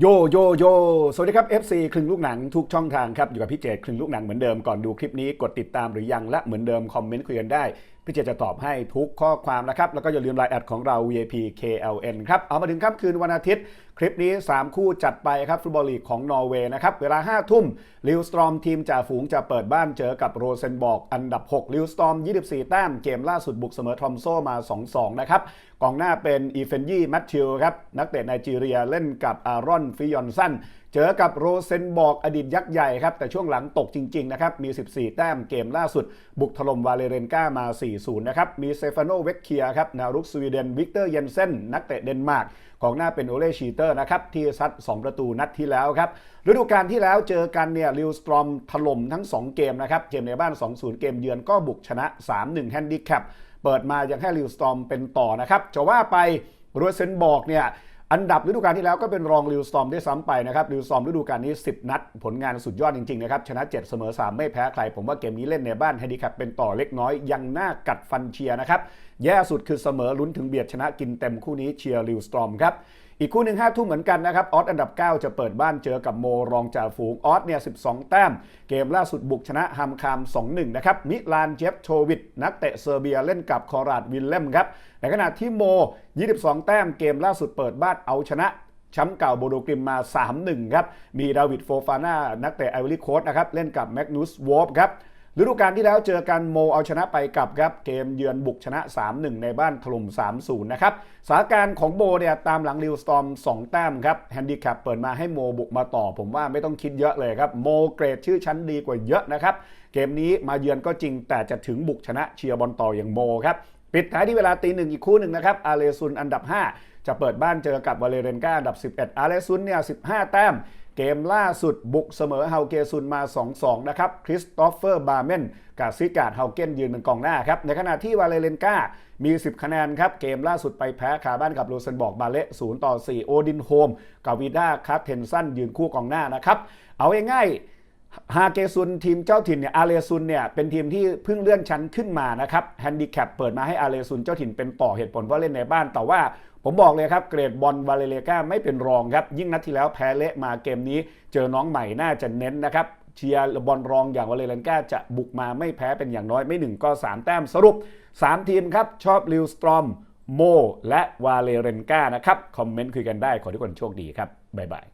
โยโยโย สวัสดีครับ FC คลึงลูกหนังทุกช่องทางครับ อยู่กับพี่เจตคลึงลูกหนังเหมือนเดิมก่อนดูคลิปนี้กดติดตามหรือยังและเหมือนเดิมคอมเมนต์คุยกันได้ พี่เจจะตอบให้ทุกข้อความนะครับ แล้วก็อย่าลืมไลน์แอดของเรา VIP KLN ครับ เอามาถึงค่ำคืนวันอาทิตย์ คลิปนี้ 3 คู่จัดไปครับ ฟุตบอลลีกของนอร์เวย์นะครับ เวลา 5 ทุ่มลิวสตรอมทีมจ่าฝูงจะเปิดบ้านเจอกับโรเซนบอกอันดับ 6 ลิวสตรอม 24 แต้มเกมล่าสุดบุกเสมอทอมโซมา 2-2 นะครับกองหน้าเป็นอีเฟนยี่แมทธิวครับนักเตะไนจีเรียเล่นกับอารอนฟิยอนสัน เจอกับโรเซนบอกอดีตยักษ์ใหญ่ครับ แต่ช่วงหลังตกจริง ๆ นะครับ มี 14 แต้มเกมล่าสุด บุกถล่มวาเลเรนกามา 4-0 นะครับ มีเซฟานโนเวกเคียครับนวรุกสวีเดน วิกเตอร์เยนเซนนักเตะเดนมาร์กกองหน้าเป็นโอเลชีเตอร์นะครับ ที่ซัด 2 ประตูนัดที่แล้วครับฤดูกาลที่แล้วเจอกันเนี่ยลิวสตรอมถล่มทั้ง 2 เกมนะครับเกมในบ้าน 2-0 เกมเยือนก็บุกชนะ 3-1แฮนดิแคปเปิดมายังให้ลิวสตรอมเป็นต่อนะครับจะว่าไปโรเซนบอกเนี่ย อันดับฤดูกาลที่แล้วก็เป็นรองลิวสตอมได้ซ้ำไปนะครับลิวสตอมฤดูกาลนี้ 10 นัด ผลงานสุดยอดจริงๆนะครับชนะ 7 เสมอ 3 ไม่แพ้ใคร ผมว่าเกมนี้เล่นในบ้านแฮนดิแคปเป็นต่อเล็กน้อย ยังน่ากัดฟันเชียร์นะครับ แย่สุดคือเสมอลุ้นถึงเบียดชนะกินเต็มคู่นี้เชียร์ลิวสตอมครับอีกคู่หนึ่งห้าทุ่มเหมือนกันนะครับ ออสอันดับ 9 จะเปิดบ้านเจอกับโมรองจ่าฝูง ออสเนี่ย 12 แต้ม เกมล่าสุดบุกชนะฮัมคาม 2-1 นะครับ มิลานเจฟโชวิดนักเตะเซอร์เบียเล่นกับคอราดวิลเลมครับ ในขณะที่โม 22 แต้มเกมล่าสุดเปิดบ้านเอาชนะแชมป์เก่าโบโดกริมมา 3-1 ครับ มีดาวิดโฟฟาน่า นักเตะไอวอรี่โคสต์นะครับ เล่นกับแมกนูสวอฟครับฤดูกาลที่แล้วเจอกันโมเอาชนะไปกลับครับ เกมเยือนบุกชนะ 3-1 ในบ้านถล่ม 3-0 นะครับสถานการณ์ของโมเนี่ยตามหลังลิวสตอม 2 แต้มครับ แฮนดิแคปเปิดมาให้โมบุกมาต่อ ผมว่าไม่ต้องคิดเยอะเลยครับ โมเกรดชื่อชั้นดีกว่าเยอะนะครับ เกมนี้มาเยือนก็จริงแต่จะถึงบุกชนะเชียร์บอลต่ออย่างโมครับ ปิดท้ายที่เวลาตีหนึ่งอีกคู่หนึ่งนะครับอาเลซุนอันดับ 5 จะเปิดบ้านเจอกับวาเลเรนกาอันดับ 11 อาเลซุนเนี่ย15 แต้ม เกมล่าสุดบุกเสมอเฮาเกซุนมา 2-2 นะครับคริสตอฟเฟอร์บาร์เมนกับซิกาดเฮาเกนยืนเป็นกองหน้าครับในขณะที่วาเลเรนกามี 10 คะแนนครับ เกมล่าสุดไปแพ้คาบ้านกับโรเซนบอกบาเละ0ต่อ 4 โอดินโฮมกับวีด้าคัตเทนสันยืนคู่กองหน้านะครับ เอาง่ายๆ ฮาเกซุนทีมเจ้าถิ่นเนี่ยอาเลซุนเนี่ยเป็นทีมที่เพิ่งเลื่อนชั้นขึ้นมานะครับแฮนดิแคปเปิดมาให้อาเลซุนเจ้าถิ่นเป็นต่อเหตุผลเพราะเล่นในบ้าน แต่ว่าผมบอกเลยครับเกรดบอลวาเลเลกาไม่เป็นรองครับยิ่งนัดที่แล้วแพ้เละมาเกมนี้ เจอน้องใหม่น่าจะเน้นนะครับเชียร์บอลรองอย่างวาเลเลกาจะบุกมาไม่แพ้เป็นอย่างน้อยไม่หนึ่งก็3แต้มสรุป 3 ทีมครับชอบลิวสตรอมโมและวาเลเรนกานะครับคอมเมนต์คุยกันได้ขอทุกคนโชคดีครับบ๊ายบาย